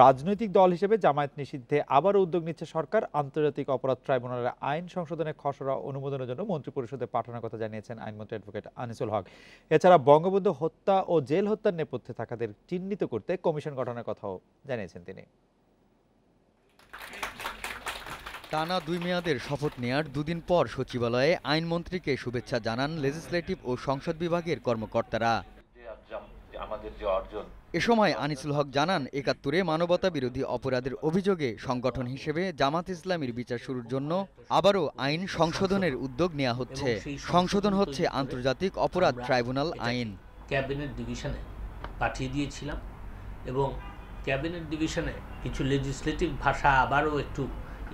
রাজনৈতিক দল হিসেবে জামায়াত নিষিদ্ধে আবারও উদ্যোগ নিচ্ছে সরকার। আন্তর্জাতিক অপরাধ ট্রাইব্যুনালের আইন সংশোধনের খসড়া অনুমোদনের জন্য মন্ত্রিপরিষদে পাঠানোর কথা জানিয়েছেন আইনমন্ত্রী অ্যাডভোকেট আনিসুল হক। এছাড়া বঙ্গবন্ধু হত্যা ও জেল হত্যার নেপথ্যে থাকাদের চিহ্নিত করতে কমিশন গঠনের কথাও জানিয়েছেন তিনি। টানা দুই মেয়াদের শপথ নেয়ার দুদিন পর সচিবালয়ে আইনমন্ত্রীকে শুভেচ্ছা জানান লেজিসলেটিভ ও সংসদ বিভাগের কর্মকর্তারা। আমাদের যে অর্জন। এ সময় আনিসুল হক জানান একাত্তরে মানবতা বিরোধী অপরাধের অভিযোগে সংগঠন হিসেবে জামাত ইসলামীর বিচার শুরুর জন্য আবারও আইন সংশোধনের উদ্যোগ নেওয়া হচ্ছে। সংশোধন হচ্ছে আন্তর্জাতিক অপরাধ ট্রাইব্যুনাল আইন। ক্যাবিনেট ডিভিশনে পাঠিয়ে দিয়েছিলাম এবং ক্যাবিনেট ডিভিশনে কিছু লেজিসলেটিভ ভাষা আবারও একটু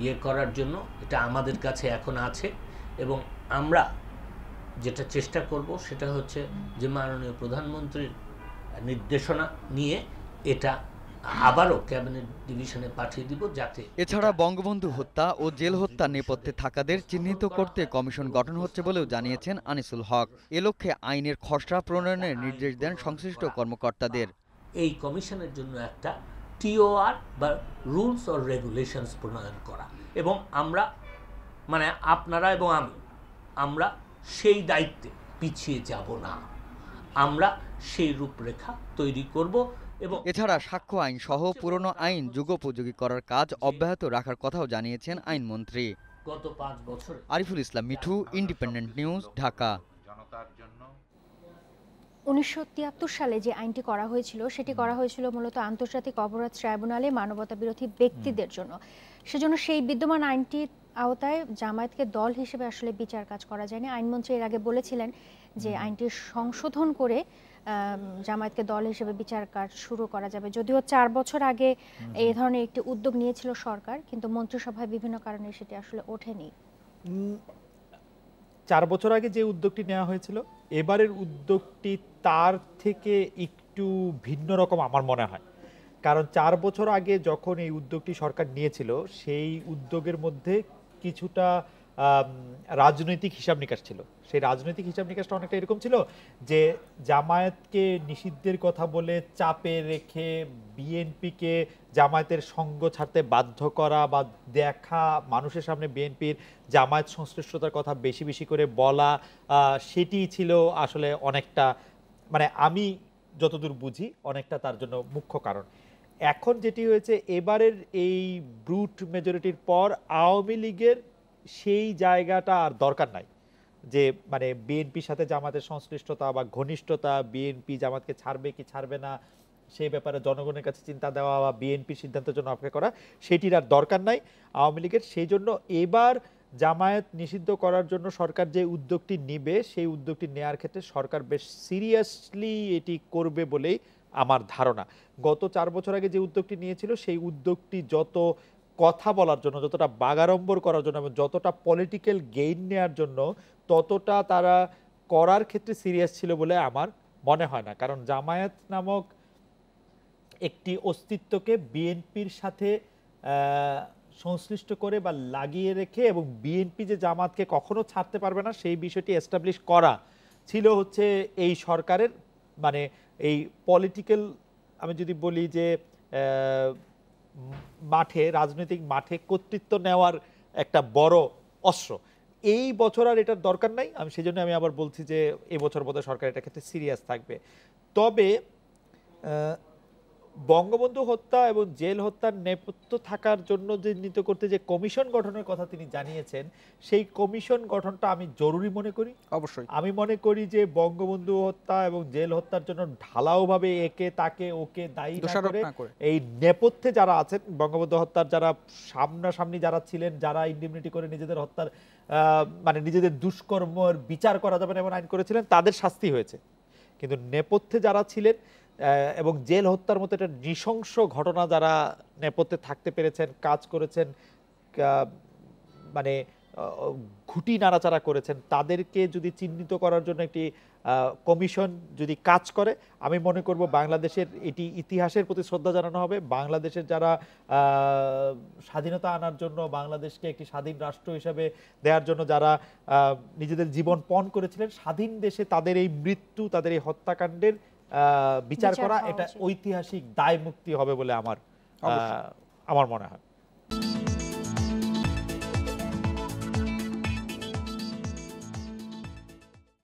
ইয়ে করার জন্য এটা আমাদের কাছে এখন আছে এবং আমরা যেটা চেষ্টা করব সেটা হচ্ছে যে মাননীয় প্রধানমন্ত্রীর নির্দেশনা নিয়ে এটা আবারও ক্যাবিনেট ডিভিশনে পাঠিয়ে দিব যাতে এছাড়া বঙ্গবন্ধু হত্যা ও জেল হত্যা নেপথ্যে থাকাদের চিহ্নিত করতে কমিশন গঠন হচ্ছে বলেও জানিয়েছেন আনিসুল হক। এ লক্ষ্যে আইনের খসড়া প্রণয়নের নির্দেশ দেন সংশ্লিষ্ট কর্মকর্তাদের। এই কমিশনের জন্য একটা টিওআর বা রুলস অর রেগুলেশনস প্রণয়ন করা এবং আমরা মানে আপনারা এবং আমি আমরা সেই দায়িত্বে পিছিয়ে যাব না। আমরা সেই রূপরেখা তৈরি করব এবং এছাড়া সাক্ষ্য আইন সহ পুরনো আইন যুগোপযোগী করার কাজ অব্যাহত রাখার কথাও জানিয়েছেন আইনমন্ত্রী। গত পাঁচ বছর আরিফুল ইসলাম মিঠু ইন্ডিপেন্ডেন্ট নিউজ ঢাকা। জনতার জন্য উনিশশো তিয়াত্তর সালে যে আইনটি করা হয়েছিল সেটি করা হয়েছিল মূলত আন্তর্জাতিক অপরাধ ট্রাইব্যুনালে মানবতা বিরোধী ব্যক্তিদের জন্য। সেজন্য সেই বিদ্যমান আইনটির আওতায় জামায়াতকে দল হিসেবে আসলে বিচার কাজ করা যায়নি। আইনমন্ত্রী এর আগে বলেছিলেন যে আইনটি সংশোধন করে জামায়াতকে দল হিসেবে বিচার কাজ শুরু করা যাবে। যদিও চার বছর আগে এই ধরনের একটি উদ্যোগ নিয়েছিল সরকার কিন্তু মন্ত্রিসভায় বিভিন্ন কারণে সেটি আসলে ওঠেনি। চার বছর আগে যে উদ্যোগটি নেওয়া হয়েছিল এবারের উদ্যোগটি তার থেকে একটু ভিন্ন রকম আমার মনে হয়। কারণ চার বছর আগে যখন এই উদ্যোগটি সরকার নিয়েছিল সেই উদ্যোগের মধ্যে কিছুটা রাজনৈতিক হিসাব নিকাশ ছিল। সেই রাজনৈতিক হিসাব নিকাশটা অনেকটা এরকম ছিল যে, জামায়াতকে নিষিদ্ধের কথা বলে চাপে রেখে বিএনপিকে জামায়াতের সঙ্গ ছাড়তে বাধ্য করা বা দেখা মানুষের সামনে বিএনপির জামায়াত সংশ্লিষ্টতার কথা বেশি বেশি করে বলা সেটি ছিল আসলে অনেকটা মানে আমি যতদূর বুঝি অনেকটা তার জন্য মুখ্য কারণ। এখন যেটি হয়েছে, এবারের এই ব্রুট মেজরিটির পর আওয়ামী লীগের সেই জায়গাটা আর দরকার নাই। যে মানে বিএনপির সাথে জামাতের সংশ্লিষ্টতা বা ঘনিষ্ঠতা বিএনপি জামাতকে ছাড়বে কি ছাড়বে না সেই ব্যাপারে জনগণের কাছে চিন্তা দেওয়া বা বিএনপির সিদ্ধান্তের জন্য অপেক্ষা করা, সেটির আর দরকার নাই। আওয়ামী লীগের সেই জন্য এবার জামায়াত নিষিদ্ধ করার জন্য সরকার যে উদ্যোগটি নিবে, সেই উদ্যোগটি নেয়ার ক্ষেত্রে সরকার বেশ সিরিয়াসলি এটি করবে বলেই আমার ধারণা। গত চার বছর আগে যে উদ্যোগটি নিয়েছিল, সেই উদ্যোগটি যত কথা বলার জন্য, যতটা বাগাড়ম্বর করার জন্য এবং যতটা পলিটিক্যাল গেইন নেয়ার জন্য, ততটা তারা করার ক্ষেত্রে সিরিয়াস ছিল বলে আমার মনে হয় না। কারণ জামায়াত নামক একটি অস্তিত্বকে বিএনপির সাথে সংশ্লিষ্ট করে বা লাগিয়ে রেখে এবং বিএনপি যে জামাতকে কখনো ছাড়তে পারবে না, সেই বিষয়টি এস্টাবলিশ করা ছিল হচ্ছে এই সরকারের মানে এই পলিটিক্যাল আমি যদি বলি যে মাঠে, রাজনৈতিক মাঠে কর্তৃত্ব নেওয়ার একটা বড় অস্ত্র। এই বছর আর এটার দরকার নাই। আমি সেই জন্য আমি আবার বলছি যে, এবছর বোধহয় সরকার এটা ক্ষেত্রে সিরিয়াস থাকবে। তবে বঙ্গবন্ধু হত্যা এবং জেল হত্যার নেপথ্য থাকার জন্য যে নীত করতে যে কমিশন গঠনের কথা তিনি জানিয়েছেন সেই কমিশন গঠনটা আমি জরুরি মনে করি। অবশ্যই। আমি মনে করি যে বঙ্গবন্ধু হত্যা এবং জেল হত্যার জন্য ঢালাওভাবে একে তাকে ওকে দায়ী করে এই নেপথ্যে যারা আছেন বঙ্গবন্ধু হত্যার যারা সামনাসামনি যারা ছিলেন যারা ইন্ডিমনিটি করে নিজেদের হত্যার আহ, মানে নিজেদের দুষ্কর্মের বিচার করা যাবে না এমন আইন করেছিলেন তাদের শাস্তি হয়েছে। কিন্তু নেপথ্যে যারা ছিলেন এবং জেল হত্যার মতো একটা নৃশংস ঘটনা যারা নেপথ্যে থাকতে পেরেছেন, কাজ করেছেন মানে ঘুটি নাড়াচাড়া করেছেন, তাদেরকে যদি চিহ্নিত করার জন্য একটি কমিশন যদি কাজ করে, আমি মনে করব বাংলাদেশের এটি ইতিহাসের প্রতি শ্রদ্ধা জানানো হবে। বাংলাদেশের যারা স্বাধীনতা আনার জন্য, বাংলাদেশকে একটি স্বাধীন রাষ্ট্র হিসাবে দেওয়ার জন্য যারা নিজেদের জীবন পণ করেছিলেন, স্বাধীন দেশে তাদের এই মৃত্যু, তাদের এই হত্যাকাণ্ডের বিচার বিচার করা এটা ঐতিহাসিক দায় মুক্তি হবে বলে আমার আহ, আমার মনে হয়।